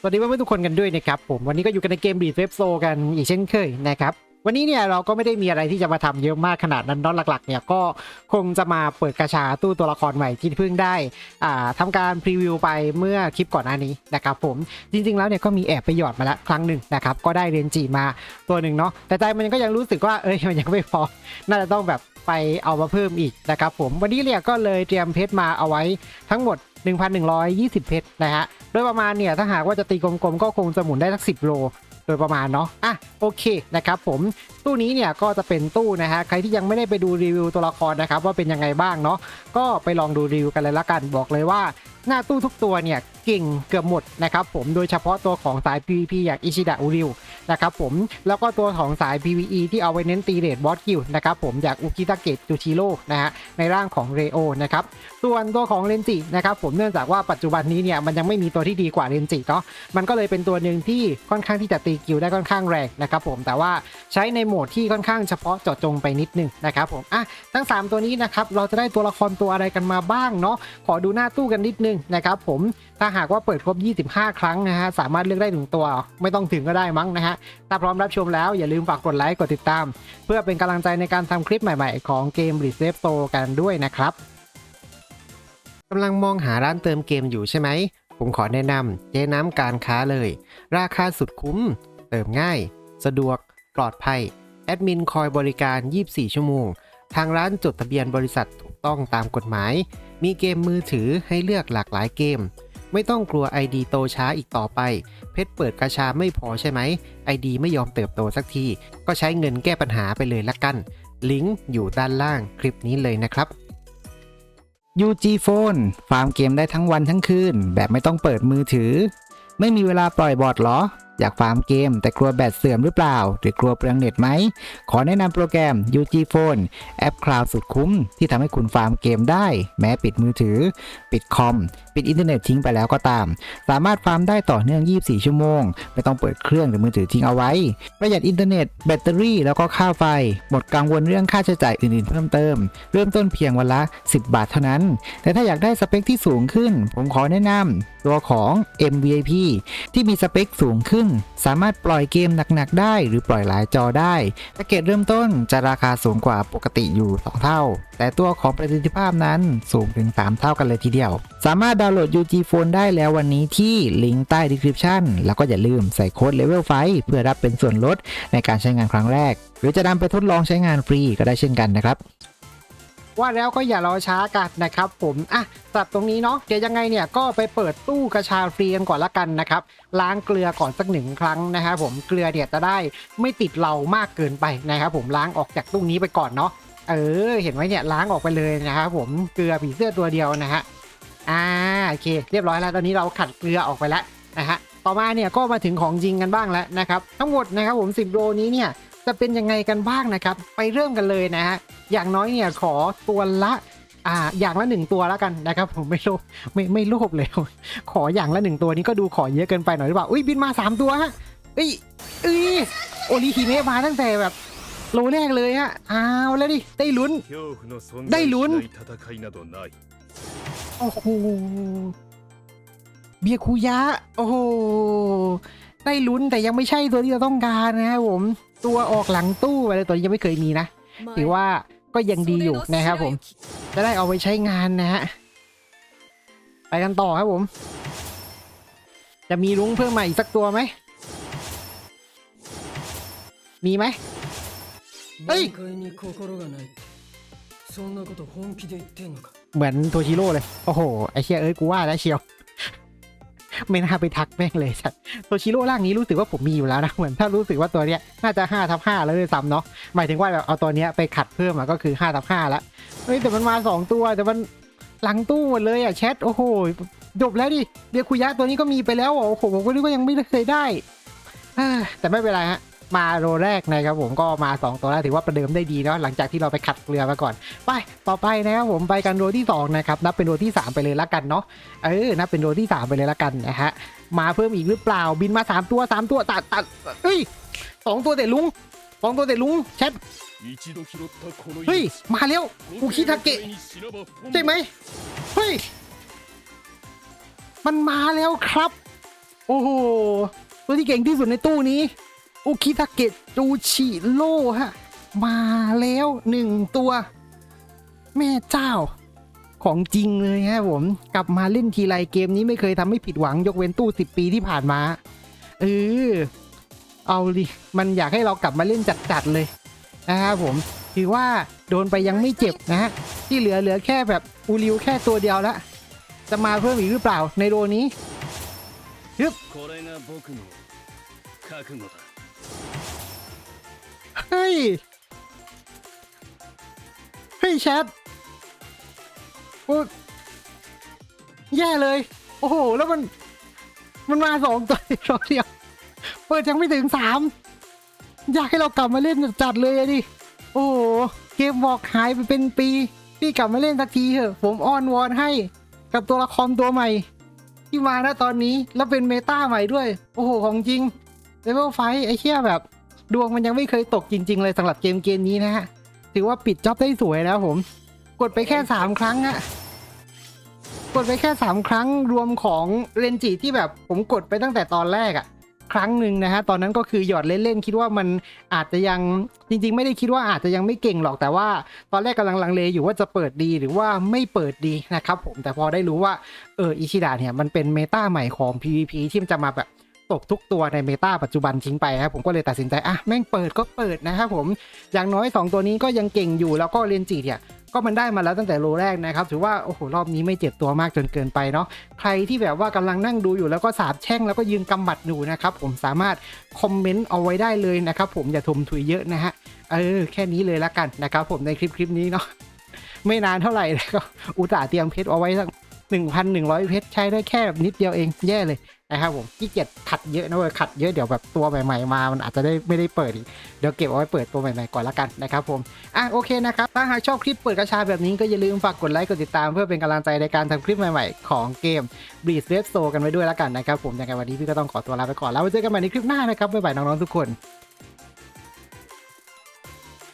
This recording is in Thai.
สวัสดีเพื่อนๆทุกคนกันด้วยนะครับผมวันนี้ก็อยู่กันในเกมบีดเวฟโซกันอีกเช่นเคยนะครับวันนี้เนี่ยเราก็ไม่ได้มีอะไรที่จะมาทำเยอะมากขนาดนั้นเนอะหลักๆเนี่ยก็คงจะมาเปิดกระชาตู้ตัวละครใหม่ที่เพิ่งได้อ่าทำการพรีวิวไปเมื่อคลิปก่อนหน้านี้นะครับผมจริงๆแล้วเนี่ยก็มีแอบไปหยอดมาแล้วครั้งหนึ่งนะครับก็ได้เรนจีมาตัวหนึ่งเนาะแต่ใจมันก็ยังรู้สึกว่าเอ้ยมันยังไม่พอน่าจะต้องแบบไปเอามาเพิ่มอีกนะครับผมวันนี้เนี่ยก็เลยเตรียมเพชรมาเอาไว้ทั้งหมด 1,120 เพชรนะฮะ โดยประมาณเนี่ยถ้าหากว่าจะตีกลมๆ ก็คงจะหมุนได้สัก 10 โล โดยประมาณเนาะ อะโอเคนะครับผม ตู้นี้เนี่ยก็จะเป็นตู้นะฮะ ใครที่ยังไม่ได้ไปดูรีวิวตัวละครนะครับว่าเป็นยังไงบ้างเนาะ ก็ไปลองดูรีวิวกันเลยละกัน บอกเลยว่าหน้าตู้ทุกตัวเนี่ยเก่งเกือบหมดนะครับผม โดยเฉพาะตัวของสาย PVP อย่างอิชิดะอุริว นะครับผมแล้วก็ตัวของสาย PVE ที่เอาไว้เน้นตีเรทบอสกิลนะครับผมจากอุกิตาเกะจูชิโร่นะฮะในร่างของเรโอนะครับส่วนตัวของเลนจินะครับผมเนื่องจากว่าปัจจุบันนี้เนี่ยมันยังไม่มีตัวที่ดีกว่าเลนจิเนาะมันก็เลยเป็นตัวหนึ่งที่ค่อนข้างที่จะตีกิลได้ค่อนข้างแรงนะครับผมแต่ว่าใช้ในโหมดที่ค่อนข้างเฉพาะเจาะจงไปนิดนึงนะครับผมอะทั้ง 3 ตัวนี้นะครับเราจะได้ตัวละครตัวอะไรกันมาบ้างเนาะขอดูหน้าตู้กันนิดนึงนะครับผมถ้าหากว่าเปิดครบ 25 ครั้งนะฮะสามารถเลือกได้ถึงตัวไม่ต้องถึงก็ได้มั้งนะฮะถ้าพร้อมรับชมแล้วอย่าลืมฝากกดไลค์กดติดตาม เพื่อเป็นกำลังใจในการทำคลิปใหม่ๆ ของเกม r e s a v e โตกันด้วยนะครับกำลังมองหาร้านเติมเกมอยู่ใช่ไหม ผมขอแนะนำเจ๊น้ำการค้าเลย ราคาสุดคุ้ม เติมง่าย สะดวก ปลอดภัย แอดมินคอยบริการ 24 ชั่วโมง ทางร้านจดทะเบียนบริษัทถูกต้องตามกฎหมาย มีเกมมือถือให้เลือกหลากหลายเกม ไม่ต้องกลัว ID โตช้าอีกต่อไป เพชรเปิดกระชาไม่พอใช่ไหม ID ไม่ยอมเติบโตสักที ก็ใช้เงินแก้ปัญหาไปเลยละกัน ลิงก์อยู่ด้านล่างคลิปนี้เลยนะครับ UG Phone ฟาร์มเกมได้ทั้งวันทั้งคืน แบบไม่ต้องเปิดมือถือ ไม่มีเวลาปล่อยบอทเหรอ อยากฟาร์มเกม แต่กลัวแบตเสื่อมหรือเปล่า หรือกลัวเปลืองเน็ตไหม ขอแนะนำโปรแกรม UG Phone แอปคลาวด์สุดคุ้ม ที่ทำให้คุณฟาร์มเกมได้ แม้ปิดมือถือ ปิดคอม ปิดอินเทอร์เน็ตทิ้งไปแล้วก็ตาม สามารถฟาร์มได้ต่อเนื่อง 24 ชั่วโมง ไม่ต้องเปิดเครื่องหรือมือถือทิ้งเอาไว้ ประหยัดอินเทอร์เน็ต แบตเตอรี่แล้วก็ค่าไฟ หมดกังวลเรื่องค่าใช้จ่ายอื่นๆเพิ่มเติม เริ่มต้นเพียงวันละ 10 บาทเท่านั้น แต่ถ้าอยากได้สเปคที่สูงขึ้น ผมขอแนะนำตัวของ MVIP ที่มีสเปคสูงขึ้น สามารถปล่อยเกมหนักๆ ได้ หรือปล่อยหลายจอได้แพ็กเกจเริ่มต้นจะราคาสูงกว่าปกติอยู่ 2 เท่า แต่ตัวของประสิทธิภาพนั้นสูงถึง 3 เท่ากันเลยทีเดียว สามารถดาวน์โหลด UG Phone ได้แล้ววันนี้ที่ลิงก์ใต้ description แล้วก็อย่าลืมใส่โค้ด Level 5เพื่อรับเป็นส่วนลดในการใช้งานครั้งแรก หรือจะนำไปทดลองใช้งานฟรีก็ได้เช่นกันนะครับว่าแล้วก็อย่ารอช้ากันนะครับผม อะตัดตรงนี้เนาะ เดี๋ยวยังไงเนี่ยก็ไปเปิดตู้กระชาฟรีกันก่อนละกันนะครับ ล้างเกลือก่อนสักหนึ่งครั้งนะครับผม เกลือเนี่ยจะได้ไม่ติดเรามากเกินไปนะครับผม ล้างออกจากตู้นี้ไปก่อนเนาะ เออ เห็นไหมเนี่ยล้างออกไปเลยนะครับผม เกลือผีเสื้อตัวเดียวนะฮะ อ่าโอเค เรียบร้อยแล้วตอนนี้เราขัดเกลือออกไปแล้วนะฮะต่อมาเนี่ยก็มาถึงของจริงกันบ้างแล้วนะครับทั้งหมดนะครับผม 10 โลนี้เนี่ยจะเป็นยังไงกันบ้างนะครับ ไปเริ่มกันเลยนะฮะอย่างน้อยเนี่ยขอตัวละอ่าอย่างละหนึ่งตัวแล้วกันนะครับผมไม่โลภไม่ไม่โลภเลยขออย่างละหนึ่งตัวนี้ก็ดูขอเยอะเกินไปหน่อยหรือเปล่าอุ้ยบินมา 3 ตัวฮะเอ้ยเอ้ยโอริฮิเมะมาตั้งแต่แบบโลแรกเลยฮะอ้าวแล้วดิได้ลุ้นได้ลุ้น โอ้โหเบียร์คุยะ โอ้โห ได้ลุ้นแต่ยังไม่ใช่ตัวที่เราต้องการนะครับผม ตัวออกหลังตู้อะไรตัวนี้ยังไม่เคยมีนะ ถือว่าก็ยังดีอยู่นะครับผม จะได้เอาไปใช้งานนะฮะ ไปกันต่อครับผม จะมีลุงเพิ่มมาอีกสักตัวไหม มีไหมเฮ้ย เหมือนโทชิโร่เลย โอ้โห ไอเชียเอ้ยกูว่าแล้วเชียว ไม่น่าไปทักแม่งเลยสัตโทชิโร่ร่างนี้รู้สึกว่าผมมีอยู่แล้วนะ เหมือนถ้ารู้สึกว่าตัวเนี้ยน่าจะห้าทับ5แล้วเลยซ้ำเนาะ หมายถึงว่าแบบเอาตัวเนี้ยไปขัดเพิ่มอะก็คือห้าทับ5แล้วเฮ้ยแต่มันมาสองตัวแต่มันหลังตู้หมดเลยอะแชท โอ้โหจบแล้วดิเบียคุยะตัวนี้ก็มีไปแล้วโอ้โหผมก็นึกว่ายังไม่เคยได้แต่ไม่เป็นไรฮะ มาโรแรกนะครับผมก็มา 2 ตัวแล้วถือว่าประเดิมได้ดีเนาะหลังจากที่เราไปขัดเกลือมาก่อน ไปต่อไปนะครับผมไปกันโรที่2นะครับนับเป็นโรที่ 3 ไปเลยละกันเนาะเออนับเป็นโรที่ 3 ไปเลยละกันนะฮะมาเพิ่มอีกหรือเปล่าบินมา 3 ตัว 3 ตัวตัดตัดเฮ้ยสองตัวแต่ลุงสองตัวแต่ลุงแชทเฮ้ยมาแล้วอุคิทาเกะใช่ไหมเฮ้ยมันมาแล้วครับ โอ้โหตัวที่เก่งที่สุดในตู้นี้ อุคิทาเกตจูชิโร่ฮะ มาแล้วหนึ่งตัว แม่เจ้า ของจริงเลยฮะผม กลับมาเล่นทีไรเกมนี้ไม่เคยทำให้ผิดหวังยกเว้นตู้ 10 ปีที่ผ่านมาเออเอาดิมันอยากให้เรากลับมาเล่นจัดๆเลยนะครับผมถือว่าโดนไปยังไม่เจ็บนะฮะที่เหลือเหลือแค่แบบอูริวแค่ตัวเดียวละจะมาเพิ่มอีกหรือเปล่าในโรนี้ยึบ เฮ้ย เฮ้ยแชทโอ้แย่เลย โอ้โห แล้วมัน มันมาสองตัวรอบเดียว เปิดยังไม่ถึงสาม อยากให้เรากลับมาเล่นจัดเลยอะดิ โอ้โห เกมบอกหายไปเป็นปี พี่กลับมาเล่นสักทีเถอะ ผมอ้อนวอนให้ กับตัวละครตัวใหม่ ที่มาณตอนนี้ แล้วเป็นเมตาใหม่ด้วย โอ้โห ของจริงเลเวลไฟไอ้เชี่ยแบบ ดวงมันยังไม่เคยตกจริง ๆ เลยสำหรับเกมเกมนี้นะฮะถือว่าปิดจ็อบได้สวยแล้วผม กดไปแค่สามครั้งอะกดไปแค่สามครั้งรวมของเรนจิที่แบบผมกดไปตั้งแต่ตอนแรกอะครั้งหนึ่งนะฮะตอนนั้นก็คือหยอดเล่นๆคิดว่ามันอาจจะยังจริง ๆ ไม่ได้คิดว่าอาจจะยังไม่เก่งหรอกแต่ว่า ตอนแรกกำลังลังเลอยู่ว่าจะเปิดดีหรือว่าไม่เปิดดีนะครับผมแต่พอได้รู้ว่าเอออิชิดะเนี่ยมันเป็นเมตาใหม่ของ PVP ที่มันจะมาแบบ ตกทุกตัวในเมตาปัจจุบันทิ้งไปครับผมก็เลยตัดสินใจอะแม่งเปิดก็เปิดนะครับผมอย่างน้อย 2 ตัวนี้ก็ยังเก่งอยู่แล้วก็เรนจิเนี่ยก็มันได้มาแล้วตั้งแต่โลแรกนะครับถือว่าโอ้โหรอบนี้ไม่เจ็บตัวมากจนเกินไปเนาะใครที่แบบว่ากำลังนั่งดูอยู่แล้วก็สาบแช่งแล้วก็ยืนกำหมัดอยู่นะครับผมสามารถคอมเมนต์เอาไว้ได้เลยนะครับผมอย่าทมถุยเยอะนะฮะเออแค่นี้เลยละกันนะครับผมในคลิปคลิปนี้เนาะไม่นานเท่าไหร่นะครับอุตส่าห์เตรียมเพชรเอาไว้สักหนึ่งพันหนึ่งร้อยเพชรใช้ได้แค่นิดเดียวเองแย่เลย นะครับผมขี้เกียจขัดเยอะนะเว้ยขัดเยอะเดี๋ยวแบบตัวใหม่ๆมา มันอาจจะได้ไม่ได้เปิดเดี๋ยวเก็บเอาไว้เปิดตัวใหม่ๆก่อนละกันนะครับผมอะโอเคนะครับถ้าหากชอบคลิปเปิดกระชาแบบนี้ก็อย่าลืมฝากกดไลค์กดติดตามเพื่อเป็นกำลังใจในการทำคลิปใหม่ๆ ของเกม b r e e z Red Soul กันไว้ด้วยละกันนะครับผมยังไงวันนี้พี่ก็ต้องขอตัวลาไปก่อนแล้วไว้เจอกันใหม่ในคลิปหน้านะครับบ๊ายบายน้องๆทุกคน